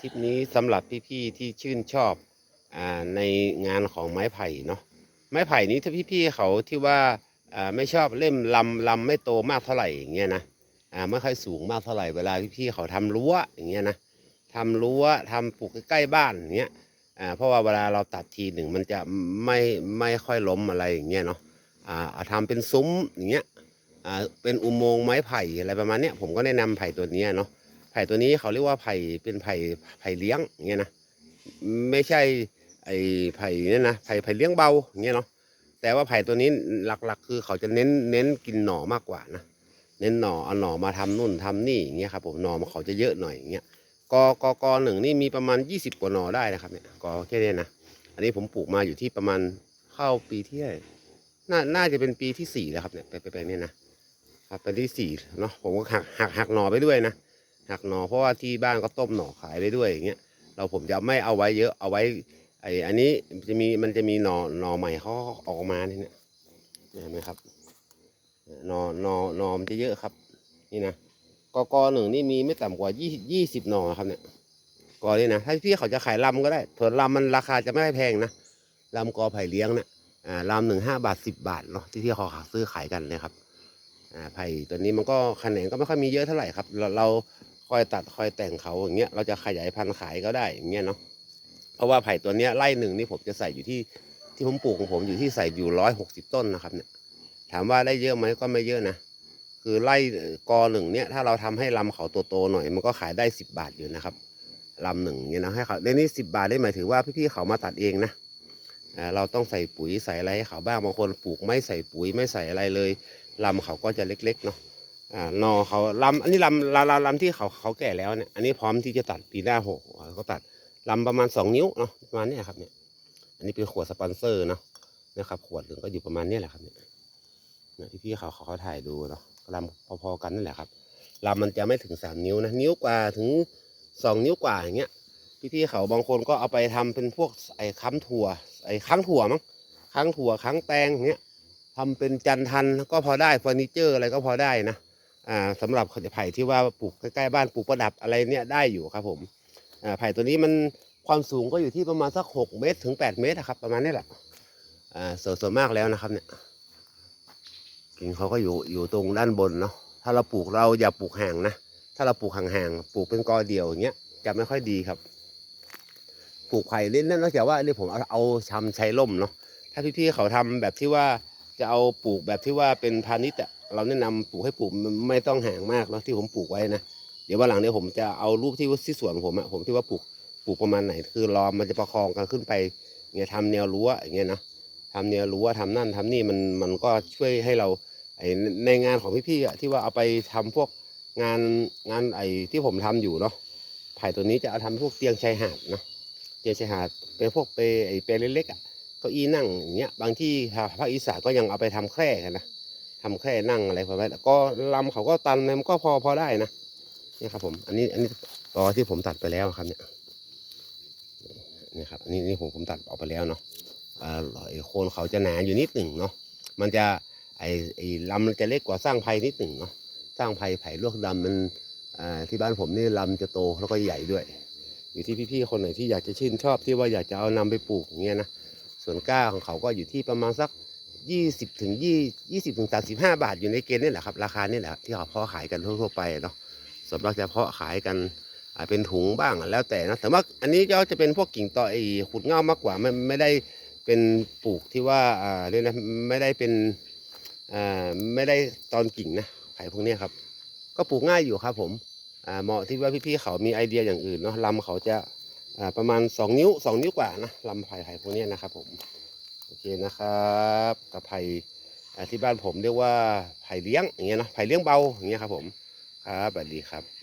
ทริปนี้สำหรับพี่ๆที่ชื่นชอบอในงานของไม้ไผ่เนาะไม้ไผ่นี้ถ้าพี่ๆเขาที่ว่าไม่ชอบเล่มลำลำไม่โตมากเท่าไหร่อย่างเงี้ยนะไม่ค่อยสูงมากเท่าไหร่เวลาพี่ๆเขาทำรั้วอย่างเงี้ยนะทำรั้วทำปลูกใกล้ๆบ้านอย่างเงี้ยเพราะว่าเวลาเราตัดทีหนึ่งมันจะไม่ไม่ค่อยล้มอะไรอย่างเงี้ยเนาะอ่าเอาทำเป็นซุ้มอย่างเงี้ยเป็นอุโมงค์ไม้ไผ่อะไรประมาณเนี้ยผมก็แนะนำไผ่ตัวเนี้ยเนาะ ผ่ตัวนี้เขาเรียกว่าไผ่เป็นไผ่ไผ่เลี้ยงเงี้ยนะไม่ใช่ไอ้ไผ่เนี่ยนะไผ่ไผ่เลี้ยงเบาเงี้ยเนาะแต่ว่าไผ่ตัวนี้หลักๆ คือเขาจะเน้นเน้นกินหน่อมากกว่านะเน้นหน่อเอาหน่อมาทำนู่นทำนี่อย่างเงี้ยครับผมหน่อมันเขาจะเยอะหน่อยอย่างเงี้ยกอกอกอหนึ่งนี่มีประมาณ 20 กว่าหน่อได้นะครับเนี่ยกอแค่นี้นะอันนี้ผมปลูกมาอยู่ที่ประมาณเข้าปีที่น่าน่าจะเป็นปีที่สี่แล้วครับเนี่ยไปไปไปเนี่ยนะครับเป็นที่สี่เนาะผมก็หักหักหักหน่อไปด้วยนะ หักหนอเพราะว่าที่บ้านก็ต้มหน่อขายไปด้วยอย่างเงี้ยเราผมจะไม่เอาไว้เยอะเอาไว้ไออันนี้จะมีมันจะมีหนอหนอใหม่เขาออกมาเนี่ยเห็นไหมครับหนอหนอหนอมันจะเยอะครับ นี่นะกอกอหนึ่งนี่มีไม่ต่ำกว่ายี่ยี่สิบหนอครับเนี่ยกอนี่นะถ้าพี่เขาจะขายลำก็ได้ส่วลำมันราคาจะไม่แพงนะลำกอไผ่เลี้ยงเนี่ยอ่าลำหนึ่งห้าบาทสิบบาทเนาะที่ที่เขาซื้อขายกันเนะครับอ่าไผ่ตัวนี้มันก็แขนงก็ไม่ค่อยมีเยอะเท่าไหร่ครับ เราเรา คอยตัดคอยแต่งเขาอย่างเงี้ยเราจะขยายพันธุ์ขายก็ได้อย่างเงี้ยเนาะเพราะว่าไผ่ตัวเนี้ยไร่หนึ่งนี่ผมจะใส่อยู่ที่ที่ผมปลูกของผมอยู่ที่ใส่อยู่ร้อยหกสิบต้นนะครับเนี่ย ถามว่าได้เยอะไหมก็ไม่เยอะนะคือไร่กอหนึ่งเนี่ยถ้าเราทำให้ลำเขาโตๆหน่อย มันก็ขายได้สิบบาทอยู่นะครับลำหนึ่งเนี่ยนะให้เขาในนี้สิบบาทได้หมายถึงว่าพี่ๆเขามาตัดเองนะเราต้องใส่ปุ๋ยใส่อะไรให้เขาบ้างบางคนปลูกไม่ใส่ปุ๋ยไม่ใส่อะไรเลยลำเขาก็จะเล็กๆเนาะ อ่านอเขาลำอันนี้ลำลำลำลำที่เขาเขาแก่แล้วเนี่ยอันนี้พร้อมที่จะตัดปีหน้าหกเขาตัดลำประมาณสองนิ้วเนาะประมาณเนี้ยครับเนี่ยอันนี้เป็นขวดสปอนเซอร์เนาะนะครับขวดหนึ่งก็อยู่ประมาณนี้แหละครับเนี่ยที่พี่เขาเขาเขาถ่ายดูเนาะลำพอๆกันนั่นแหละครับลำมันจะไม่ถึงสามนิ้วนะนิ้วกว่าถึงสองนิ้วกว่าอย่างเงี้ยพี่ๆเขาบางคนก็เอาไปทำเป็นพวกไอ้ค้ำถั่ว ไอ้ค้างถั่วมั้งค้างถั่วค้างแตงอย่างเงี้ยทำเป็นจันทันก็พอได้เฟอร์นิเจอร์อะไรก็พอได้นะ อ่าสำหรับไผ่ที่ว่าปลูกใกล้ๆบ้านปลูกประดับอะไรเนี่ยได้อยู่ครับผมอ่าไผ่ตัวนี้มันความสูงก็อยู่ที่ประมาณสักหกเมตรถึงแปดเมตรนะครับ ประมาณนี้แหละอ่าส่วนส่วนมากแล้วนะครับเนี่ยกิ่งเขาก็อยู่อยู่ตรงด้านบนเนาะถ้าเราปลูกเราอย่าปลูกห่างนะถ้าเราปลูกห่างๆปลูกเป็นกอเดี่ยวอย่างเงี้ยจะไม่ค่อยดีครับปลูกไผ่เล่นนั่นนอกจากว่านี่ผมเอาเอาทำใช้ร่มเนาะถ้าพี่ๆเขาทำแบบที่ว่าจะเอาปลูกแบบที่ว่าเป็นพาณิชย์อะ เราแนะนำปลูกให้ปลูกไม่ต้องห่างมากแล้วที่ผมปลูกไว้นะเดี๋ยววันหลังเนี่ยผมจะเอารูปที่ที่สวนผมอะผมที่ว่าปลูกปลูกประมาณไหน คือรอมันจะประคองกันขึ้นไปเงี้ยทำแนวรั้วอย่างเงี้ยนะทำแนวรั้วทำนั่นทำนี่มันมันก็ช่วยให้เราไอในงานของพี่ๆอะที่ว่าเอาไปทำพวกงานงานไอที่ผมทำอยู่เนาะไผ่ตัวนี้จะเอาทำพวกเตียงชายหาดเนาะเตียงชายหาดเป็นพวกเปไอเปเล็กๆอะเก้าอี้นั่งอย่างเงี้ยบางที่ภาคอีสานก็ยังเอาไปทำแคร่กันนะ ทำแค่นั่งอะไรพอไว้แล้วก็ลำเขาก็ตันมันก็พอพอได้นะนี่ครับผม อันนี้อันนี้ตอที่ผมตัดไปแล้วครับเนี่ยนี่ครับอันนี้นี่ผมผมตัดออกไปแล้วเนาะอ่าไอ้โคนเขาจะหนาอยู่นิดหนึ่งเนาะมันจะไอ้ไอ้ลำมันจะเล็กกว่าสร้างไผ่นิดหนึ่งเนาะสร้างไผ่ไผ่ลวกดำมันอ่าที่บ้านผมนี่ลำจะโตแล้วก็ใหญ่ด้วย อยู่ที่พี่ๆคนไหนที่อยากจะชื่นชอบที่ว่าอยากจะเอานำไปปลูกอย่างเงี้ยนะส่วนกล้าของเขาก็อยู่ที่ประมาณสัก ยี่สิบถึงยี่ยี่สิบถึงสามสิบห้าบาทอยู่ในเกณฑ์นี่แหละครับ ราคานี่แหละที่เขาเพาะขายกันทั่วๆไปเนาะสำหรับจะเพาะขายกันอ่าเป็นถุงบ้างแล้วแต่นะแต่ว่าอันนี้ก็จะเป็นพวกกิ่งต่อไอ้ขุดเง่ามากกว่าไม่ไม่ได้เป็นปลูกที่ว่าอ่าเรียกนะไม่ได้เป็นอ่าไม่ได้ตอนกิ่งนะไผ่พวกนี้ครับ ก็ปลูกง่ายอยู่ครับผมอ่าเหมาะที่ว่าพี่ๆเขามีไอเดียอย่างอื่นเนาะลำเขาจะอ่าประมาณสองนิ้วสองนิ้วกว่านะลำไผ่ไผ่พวกนี้นะครับผม โอเคนะครับกับไผ่ที่บ้านผมเรียกว่าไผ่เลี้ยงอย่างเงี้ยเนาะไผ่เลี้ยงเบาอย่างเงี้ยครับผมครับสวัสดีครับ